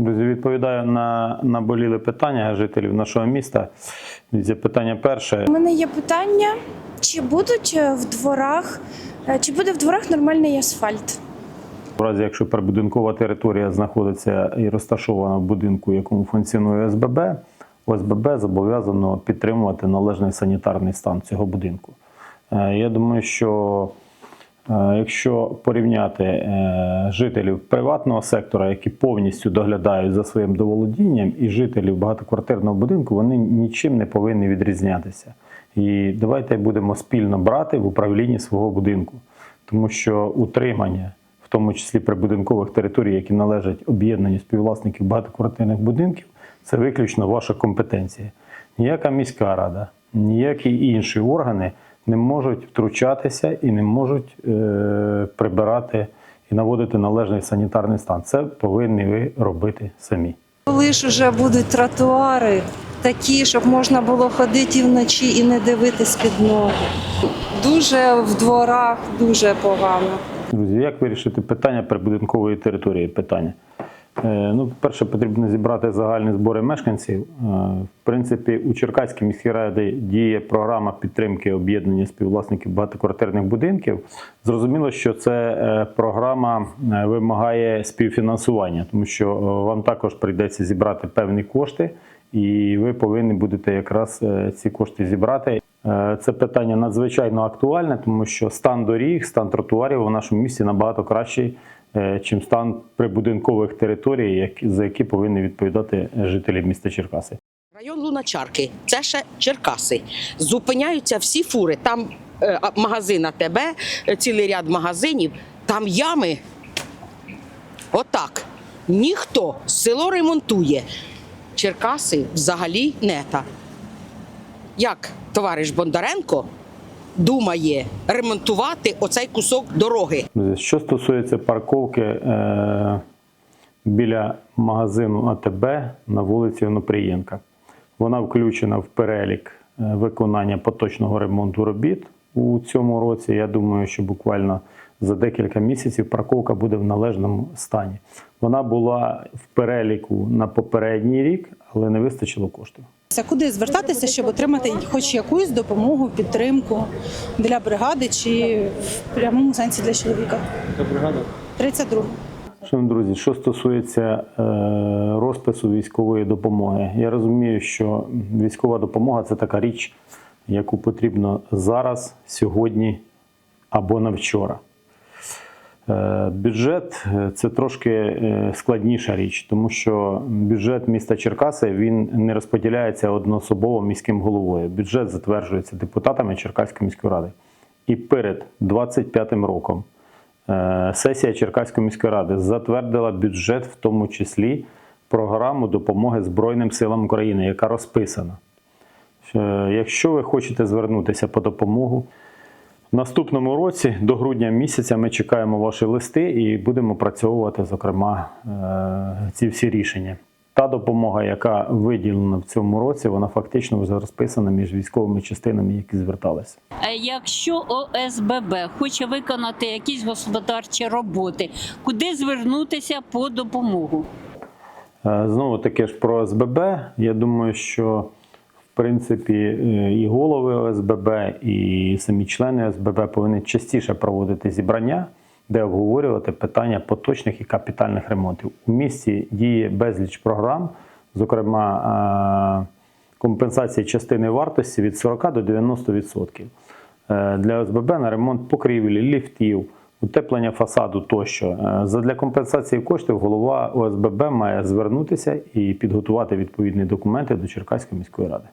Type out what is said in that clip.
Друзі, відповідаю на наболіле питання жителів нашого міста. Дивіться, питання перше. У мене є питання: чи будуть е, в дворах, е, чи буде в дворах нормальний асфальт? В разі, якщо прибудинкова територія знаходиться і розташована в будинку, в якому функціонує ОСББ, ОСББ зобов'язано підтримувати належний санітарний стан цього будинку. Е, Я думаю, що якщо порівняти е, жителів приватного сектора, які повністю доглядають за своїм доволодінням, і жителів багатоквартирного будинку, вони нічим не повинні відрізнятися. І давайте будемо спільно брати в управлінні свого будинку, тому що утримання в тому числі прибудинкових територій, які належать об'єднанню співвласників багатоквартирних будинків, це виключно ваша компетенція. Ніяка міська рада, ніякі інші органи не можуть втручатися і не можуть е, прибирати і наводити належний санітарний стан. Це повинні ви робити самі. Коли ж вже будуть тротуари такі, щоб можна було ходити і вночі і не дивитись під ноги. Дуже в дворах дуже погано. Друзі, як вирішити питання прибудинкової території? Питання. Е, Ну, перше, потрібно зібрати загальні збори мешканців. Е, В принципі, у Черкаській міській раді діє програма підтримки об'єднання співвласників багатоквартирних будинків. Зрозуміло, що це е, програма вимагає співфінансування, тому що вам також прийдеться зібрати певні кошти, і ви повинні будете якраз ці кошти зібрати. Це питання надзвичайно актуальне, тому що стан доріг, стан тротуарів у нашому місті набагато кращий, чим стан прибудинкових територій, за які повинні відповідати жителі міста Черкаси. Район Луначарки, це ще Черкаси. Зупиняються всі фури. Там е, магазин АТБ, е, цілий ряд магазинів, там ями. Отак. Ніхто село ремонтує. Черкаси взагалі нета. Як товариш Бондаренко думає ремонтувати оцей кусок дороги? Що стосується парковки е, біля магазину АТБ на вулиці Онопрієнка, вона включена в перелік е, виконання поточного ремонту робіт у цьому році. Я думаю, що буквально за декілька місяців парковка буде в належному стані. Вона була в переліку на попередній рік, але не вистачило коштів. Це Куди звертатися, щоб отримати хоч якусь допомогу, підтримку для бригади чи в прямому сенсі для чоловіка? Яка бригада? 32. Шановні друзі, що стосується е, розпису військової допомоги, я розумію, що військова допомога це така річ, яку потрібно зараз, сьогодні або на вчора. Е, Бюджет е, це трошки е, складніша річ, тому що бюджет міста Черкаси він не розподіляється одноособово міським головою. Бюджет затверджується депутатами Черкаської міської ради. І перед 25 роком сесія Черкаської міської ради затвердила бюджет, в тому числі програму допомоги Збройним силам України, яка розписана. Якщо ви хочете звернутися по допомогу, в наступному році, до грудня місяця, ми чекаємо ваші листи і будемо працьовувати, зокрема, е, ці всі рішення. Та допомога, яка виділена в цьому році, вона фактично вже розписана між військовими частинами, які зверталися. Е, Якщо ОСББ хоче виконати якісь господарчі роботи, куди звернутися по допомогу? Е, Знову таки ж про ОСББ. Я думаю, що в принципі е, і голови ОСББ, і самі члени ОСББ повинні частіше проводити зібрання, де обговорювати питання поточних і капітальних ремонтів. У місті діє безліч програм, зокрема е, компенсації частини вартості від 40 до 90%. Е, Для ОСББ на ремонт покрівлі, ліфтів, утеплення фасаду тощо. Задля компенсації коштів голова ОСББ має звернутися і підготувати відповідні документи до Черкаської міської ради.